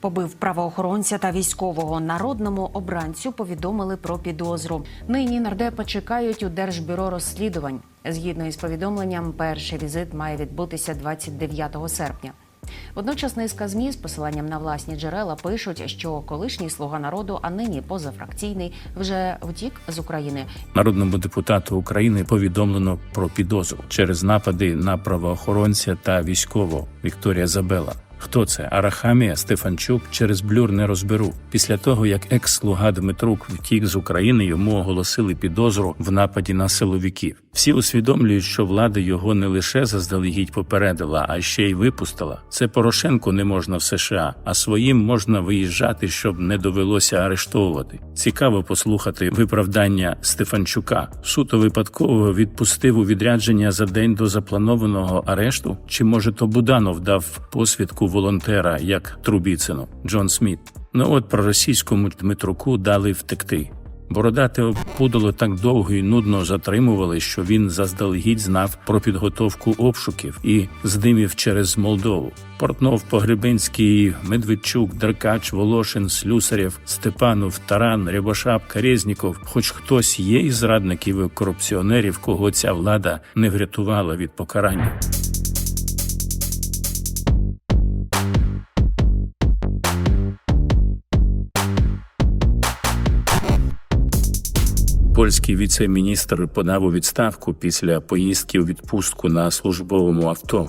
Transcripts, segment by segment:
Побив правоохоронця та військового народному обранцю повідомили про підозру. Нині нардепа чекають у Держбюро розслідувань. Згідно із повідомленням, перший візит має відбутися 29 серпня. Водночас низка змі з посиланням на власні джерела пишуть, що колишній слуга народу, а нині позафракційний, вже втік з України. Народному депутату України повідомлено про підозру через напади на правоохоронця та військового Вікторія Забела. Хто це? Арахамія Стефанчук через блюр не розберу. Після того, як екс-слуга Дмитрук втік з України, йому оголосили підозру в нападі на силовиків. Всі усвідомлюють, що влада його не лише заздалегідь попередила, а ще й випустила. Це Порошенко не можна в США, а своїм можна виїжджати, щоб не довелося арештовувати. Цікаво послухати виправдання Стефанчука. Суто випадково відпустив у відрядження за день до запланованого арешту. Чи може то Буданов дав посвідку волонтера як Трубіцину Джон Сміт? Ну от про російському Дмитруку дали втекти. Бородате опудало так довго і нудно затримували, що він заздалегідь знав про підготовку обшуків і здимів через Молдову. Портнов, Погребинський, Медведчук, Деркач, Волошин, Слюсарєв, Степанов, Таран, Рябошап, Карєзніков. Хоч хтось є із зрадників і корупціонерів, кого ця влада не врятувала від покарання. Польський віце-міністр подав у відставку після поїздки у відпустку на службовому авто.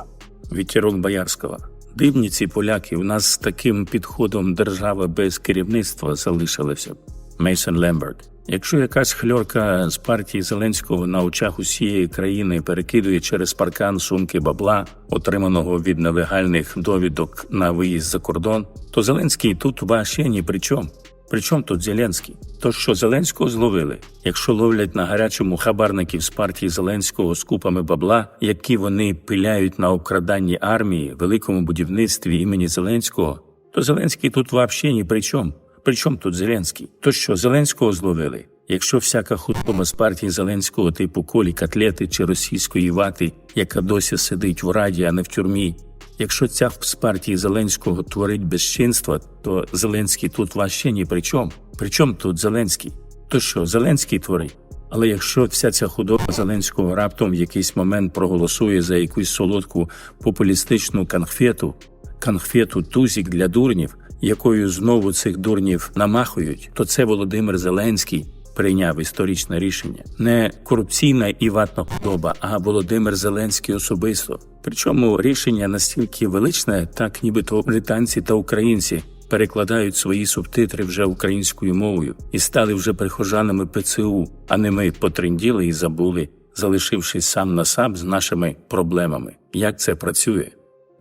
Вітірок Боярського. Дивні ці поляки. У нас з таким підходом держава без керівництва залишилася. Мейсон Лемберт. Якщо якась хльорка з партії Зеленського на очах усієї країни перекидує через паркан сумки бабла, отриманого від нелегальних довідок на виїзд за кордон, то Зеленський тут вообще ні при чому. Причому тут Зеленський? То що Зеленського зловили? Якщо ловлять на гарячому хабарників з партії Зеленського з купами бабла, які вони пиляють на обкраданні армії, великому будівництві імені Зеленського, то Зеленський тут вообще ні при чому. Причому тут Зеленський? То що Зеленського зловили? Якщо всяка худоба з партії Зеленського типу колі котлети чи російської вати, яка досі сидить в раді, а не в тюрмі, Якщо ця з партії Зеленського творить безчинства, то Зеленський тут вообще ні при чому. При чому тут Зеленський? То що, Зеленський творить? Але якщо вся ця худоба Зеленського раптом в якийсь момент проголосує за якусь солодку популістичну конфету, конфету тузік для дурнів, якою знову цих дурнів намахують, то це Володимир Зеленський прийняв історичне рішення. Не корупційна і ватна худоба, а Володимир Зеленський особисто. Причому рішення настільки величне, так нібито британці та українці перекладають свої субтитри вже українською мовою і стали вже прихожанами ПЦУ, а не ми потренділи і забули, залишившись сам на сам з нашими проблемами. Як це працює?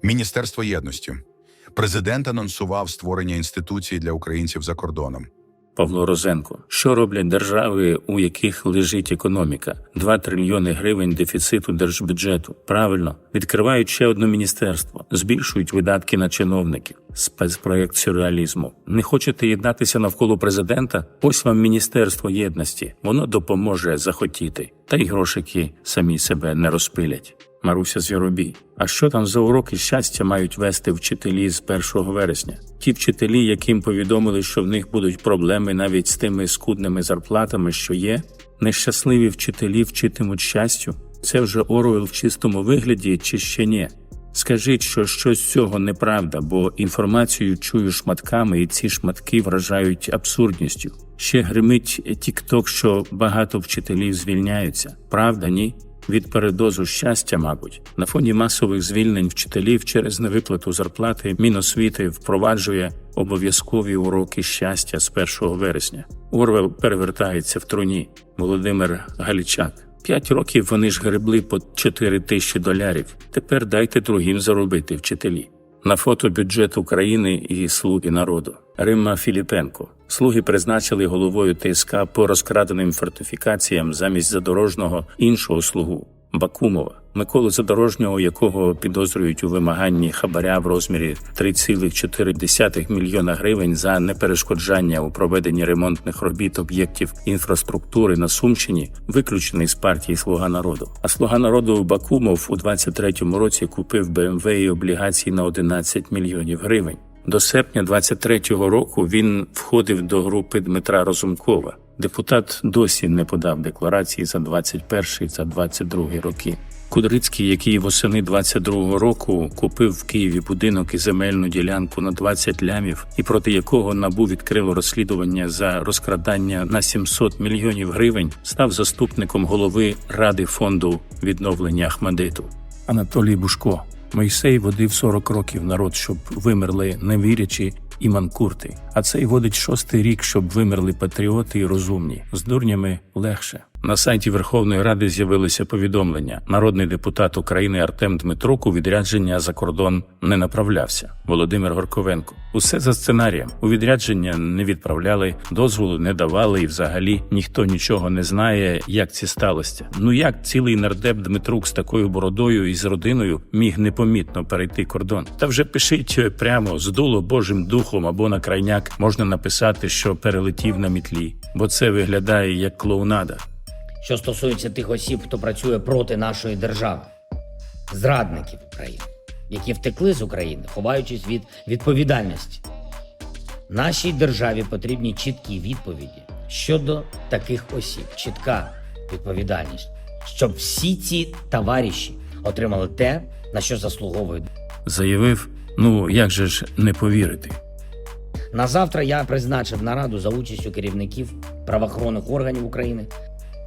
Міністерство єдності. Президент анонсував створення інституції для українців за кордоном. Павло Розенко. Що роблять держави, у яких лежить економіка? 2 трильйони гривень дефіциту держбюджету. Правильно відкривають ще одне міністерство, збільшують видатки на чиновників. Спецпроєкт сюрреалізму. Не хочете єднатися навколо президента? Ось вам міністерство єдності. Воно допоможе захотіти. Та й грошики самі себе не розпилять. Маруся Звіробій. А що там за уроки щастя мають вести вчителі з 1 вересня? Ті вчителі, яким повідомили, що в них будуть проблеми навіть з тими скудними зарплатами, що є, нещасливі вчителі вчитимуть щастю. Це вже Оруел в чистому вигляді чи ще ні? Скажіть, що щось з цього неправда, бо інформацію чую шматками, і ці шматки вражають абсурдністю. Ще гримить тік-ток, що багато вчителів звільняються. Правда, ні? Від передозу щастя, мабуть, на фоні масових звільнень вчителів через невиплату зарплати Міносвіти впроваджує обов'язкові уроки щастя з 1 вересня. Орвел перевертається в труні. Володимир Галічак. П'ять років вони ж гребли по 4 тисячі долярів. Тепер дайте другим заробити вчителі. На фото бюджет України і слуги народу. Римма Філіпенко. Слуги призначили головою ТСК по розкраденим фортифікаціям замість задорожного іншого слугу Бакумова. Миколу Задорожнього, якого підозрюють у вимаганні хабаря в розмірі 3,4 мільйона гривень за неперешкоджання у проведенні ремонтних робіт об'єктів інфраструктури на Сумщині, виключений з партії Слуга народу. А слуга народу Бакумов у 23-му році купив БМВ і облігації на 11 мільйонів гривень. До серпня 23-го року він входив до групи Дмитра Розумкова. Депутат досі не подав декларації за 21 за 22 роки. Кудрицький, який восени 22-го року купив в Києві будинок і земельну ділянку на 20 лямів, і проти якого набу відкрило розслідування за розкрадання на 700 мільйонів гривень, став заступником голови ради фонду відновлення Ахмадиту. Анатолій Бушко. Мойсей водив 40 років народ, щоб вимерли невірячі і манкурти. А цей водить шостий рік, щоб вимерли патріоти і розумні. З дурнями легше. На сайті Верховної Ради з'явилося повідомлення. Народний депутат України Артем Дмитрук у відрядження за кордон не направлявся. Володимир Горковенко. Усе за сценарієм. У відрядження не відправляли, дозволу не давали, і взагалі ніхто нічого не знає, як це сталося. Ну як цілий нардеп Дмитрук з такою бородою і з родиною міг непомітно перейти кордон? Та вже пишіть прямо здуло Божим духом або на крайняк можна написати, що перелетів на мітлі, бо це виглядає як клоунада. Що стосується тих осіб, хто працює проти нашої держави, зрадників України, які втекли з України, ховаючись від відповідальності. Нашій державі потрібні чіткі відповіді щодо таких осіб, чітка відповідальність, щоб всі ці товариші отримали те, на що заслуговують. Заявив: ну як же ж не повірити? На завтра я призначив нараду за участю керівників правоохоронних органів України.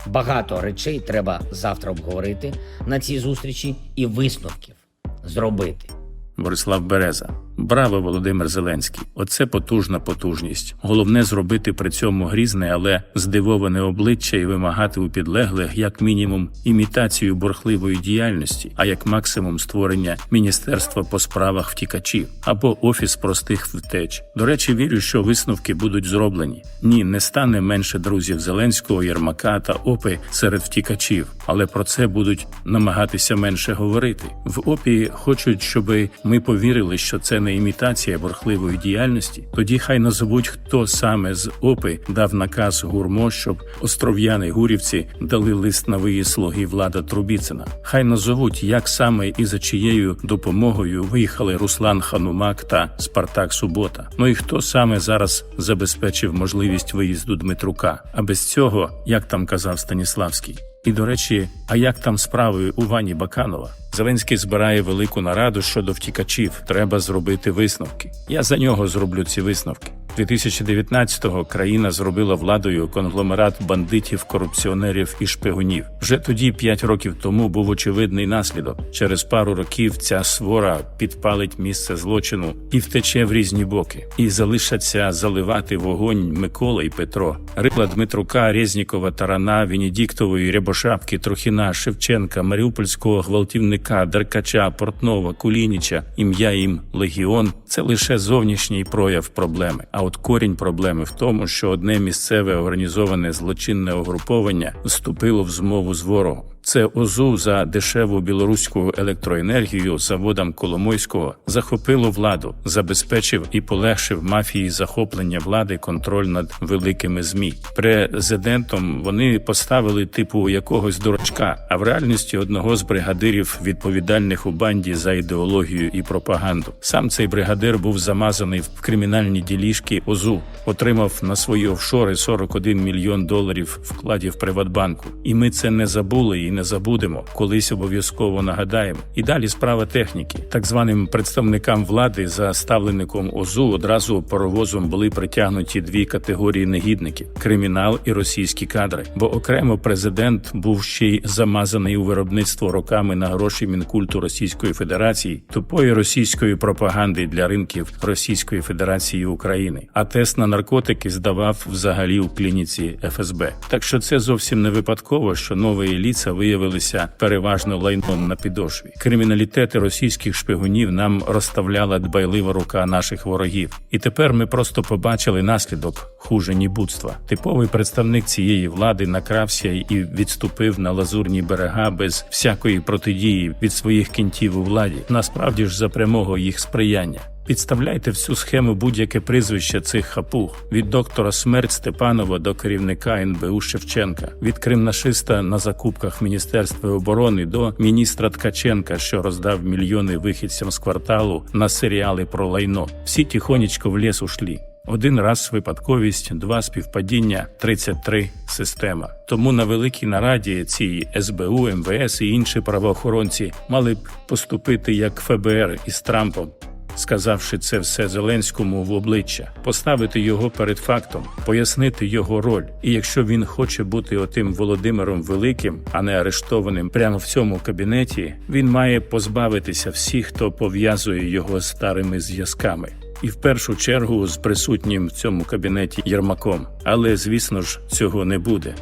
Багато речей треба завтра обговорити на цій зустрічі і висновків зробити. Борислав Береза. Браво, Володимир Зеленський! Оце потужна потужність. Головне зробити при цьому грізне, але здивоване обличчя і вимагати у підлеглих як мінімум імітацію бурхливої діяльності, а як максимум створення міністерства по справах втікачів або офіс простих втеч. До речі, вірю, що висновки будуть зроблені. Ні, не стане менше друзів Зеленського, Єрмака та Опи серед втікачів, але про це будуть намагатися менше говорити. В опі хочуть, щоб ми повірили, що це не імітація бурхливої діяльності. Тоді хай назовуть, хто саме з опи дав наказ гурмо, щоб остров'яни гурівці дали лист на виїзд слуги влада Трубіцина. Хай назовуть, як саме і за чиєю допомогою виїхали Руслан Ханумак та Спартак Субота. Ну і хто саме зараз забезпечив можливість виїзду Дмитрука? А без цього, як там казав Станіславський. І до речі, а як там справи у Вані Баканова? Зеленський збирає велику нараду щодо втікачів. Треба зробити висновки. Я за нього зроблю ці висновки. 2019-го країна зробила владою конгломерат бандитів, корупціонерів і шпигунів. Вже тоді, п'ять років тому, був очевидний наслідок. Через пару років ця свора підпалить місце злочину і втече в різні боки. І залишаться заливати вогонь Микола і Петро. Рила Дмитрука, Резнікова, Тарана, Венедіктової, Рябошапки, Трохіна, Шевченка, Маріупольського гвалтівника, Деркача, Портнова, Кулініча, ім'я їм Легіон це лише зовнішній прояв проблеми. А от корінь проблеми в тому, що одне місцеве організоване злочинне угруповання вступило в змову з ворогом. Це ОЗУ за дешеву білоруську електроенергію заводам Коломойського захопило владу, забезпечив і полегшив мафії захоплення влади контроль над великими змі. Президентом вони поставили типу якогось дурачка, а в реальності одного з бригадирів, відповідальних у банді за ідеологію і пропаганду. Сам цей бригадир був замазаний в кримінальні діліжки ОЗУ, отримав на свої офшори 41 мільйон доларів вкладів Приватбанку. І ми це не забули і не забудемо. Колись обов'язково нагадаємо. І далі справа техніки. Так званим представникам влади за ставленником ОЗУ одразу паровозом були притягнуті дві категорії негідників: кримінал і російські кадри. Бо окремо президент був ще й замазаний у виробництво роками на гроші мінкульту Російської Федерації, тупої російської пропаганди для ринків Російської Федерації України. А тест на наркотики здавав взагалі у клініці ФСБ. Так що це зовсім не випадково, що нові ліца виявилися переважно лайном на підошві. Криміналітети російських шпигунів нам розставляла дбайлива рука наших ворогів. І тепер ми просто побачили наслідок хуже нібудства. Типовий представник цієї влади накрався і відступив на лазурні берега без всякої протидії від своїх кінтів у владі. Насправді ж за прямого їх сприяння. Підставляйте всю схему будь-яке прізвище цих хапуг від доктора Смерть Степанова до керівника НБУ Шевченка, від кримнашиста на закупках Міністерства оборони до міністра Ткаченка, що роздав мільйони вихідцям з кварталу на серіали про лайно. Всі тихонечко в ліс ушлі. Один раз випадковість, два співпадіння, 33 система. Тому на великій нараді ці СБУ, МВС і інші правоохоронці мали б поступити як ФБР із Трампом, сказавши це все Зеленському в обличчя, поставити його перед фактом, пояснити його роль. І якщо він хоче бути отим Володимиром Великим, а не арештованим прямо в цьому кабінеті, він має позбавитися всіх, хто пов'язує його з старими зв'язками. І в першу чергу з присутнім в цьому кабінеті Єрмаком. Але звісно ж цього не буде.